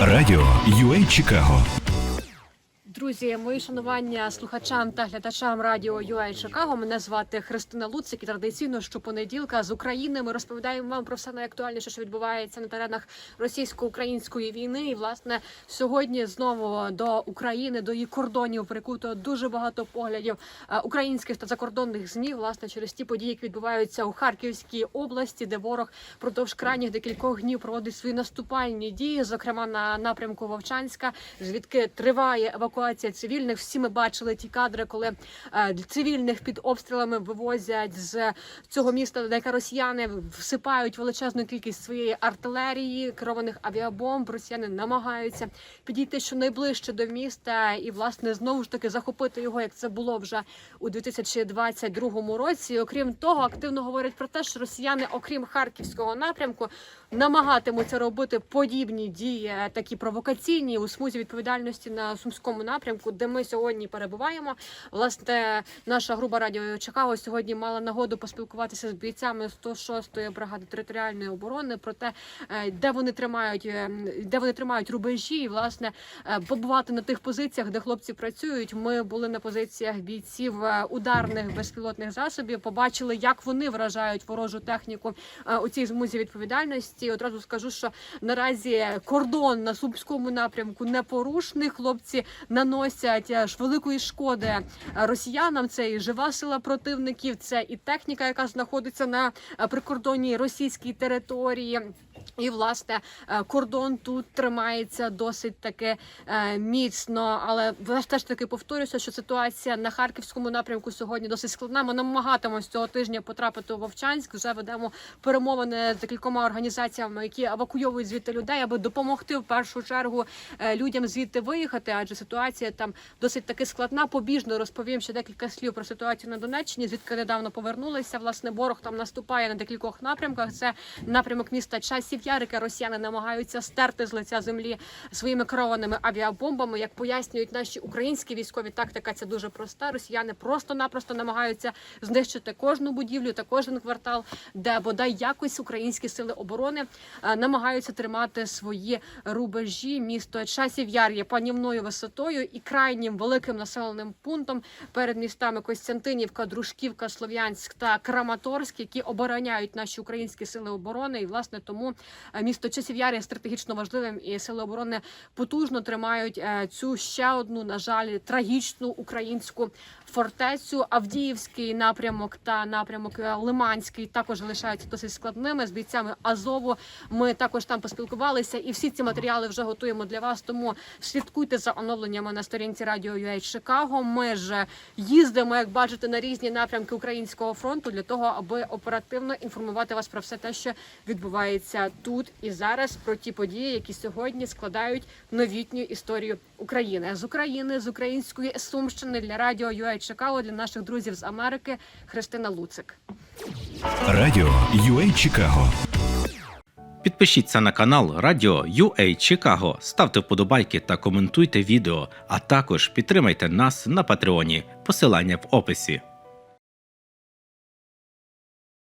Радіо UA Чикаго Друзі, мої шанування слухачам та глядачам радіо UA Чикаго. Мене звати Христина Луцик і традиційно щопонеділка з України ми розповідаємо вам про все найактуальніше, що відбувається на теренах російсько-української війни. І власне сьогодні знову до України, до її кордонів прикуто дуже багато поглядів е, українських та закордонних змі. Власне, через ті події, які відбуваються у Харківській області, де ворог продовж крайніх декількох днів проводить свої наступальні дії, зокрема на напрямку Вовчанська, звідки триває евакуація цивільних. Всі ми бачили ті кадри, коли е, цивільних під обстрілами вивозять з цього міста, де росіяни всипають величезну кількість своєї артилерії, керованих авіабомб. Росіяни намагаються підійти щонайближче до міста і власне знову ж таки захопити його, як це було вже у 2022 році. Окрім того, активно говорять про те, що росіяни, окрім харківського напрямку, намагатимуться робити подібні дії, такі провокаційні у смузі відповідальності на сумському напрямку, де ми сьогодні перебуваємо. Власне, наша група радіо Чикаго сьогодні мала нагоду поспілкуватися з бійцями 106-ї бригади територіальної оборони про те, е, де вони тримають, е, де вони тримають рубежі, і власне е, побувати на тих позиціях, де хлопці працюють. Ми були на позиціях бійців ударних безпілотних засобів. Побачили, як вони вражають ворожу техніку у цій змузі відповідальності. Одразу скажу, що наразі кордон на сумському напрямку непорушний. Хлопці наносять е, ж великої шкоди е, росіянам. Це і жива сила противників, це і техніка, яка знаходиться на е, прикордонній російській території. І власне кордон тут тримається досить таки міцно, але все ж таки повторюся, що ситуація на харківському напрямку сьогодні досить складна. Ми намагатимемось цього тижня потрапити у Вовчанськ. Вже ведемо перемовини з декількома організаціями, які евакуйовують звідти людей, аби допомогти в першу чергу людям звідти виїхати, адже ситуація там досить таки складна. Побіжно розповім ще декілька слів про ситуацію на Донеччині, звідки недавно повернулися. Власне, ворог там наступає на декількох напрямках. Це напрямок міста Часів Яр, яке росіяни намагаються стерти з лиця землі своїми керованими авіабомбами. Як пояснюють наші українські військові, тактика ця дуже проста. Росіяни просто-напросто намагаються знищити кожну будівлю та кожен квартал, де бодай якось українські сили оборони е, намагаються тримати свої рубежі. Місто Часів Яр є панівною висотою і крайнім великим населеним пунктом перед містами Костянтинівка, Дружківка, Слов'янськ та Краматорськ, які обороняють наші українські сили оборони. І власне тому е, місто Часів Яр є стратегічно важливим, і сили оборони потужно тримають е, цю ще одну, на жаль, трагічну українську фортецю. Авдіївський напрямок та напрямок е, Лиманський також залишаються досить складними з бійцями Азову. Ми також там поспілкувалися, і всі ці матеріали вже готуємо для вас. Тому слідкуйте за оновленнями на сторінці радіо UA Чикаго. Ми ж їздимо, як бачите, на різні напрямки українського фронту для того, аби оперативно інформувати вас про все те, що відбувається тут і зараз, про ті події, які сьогодні складають новітню історію України з України з української Сумщини для радіо UA Чикаго для наших друзів з Америки Христина Луцик. Радіо UA Чикаго Підпишіться на канал Радіо UA Чикаго, ставте вподобайки та коментуйте відео, а також підтримайте нас на Патреоні. Посилання в описі.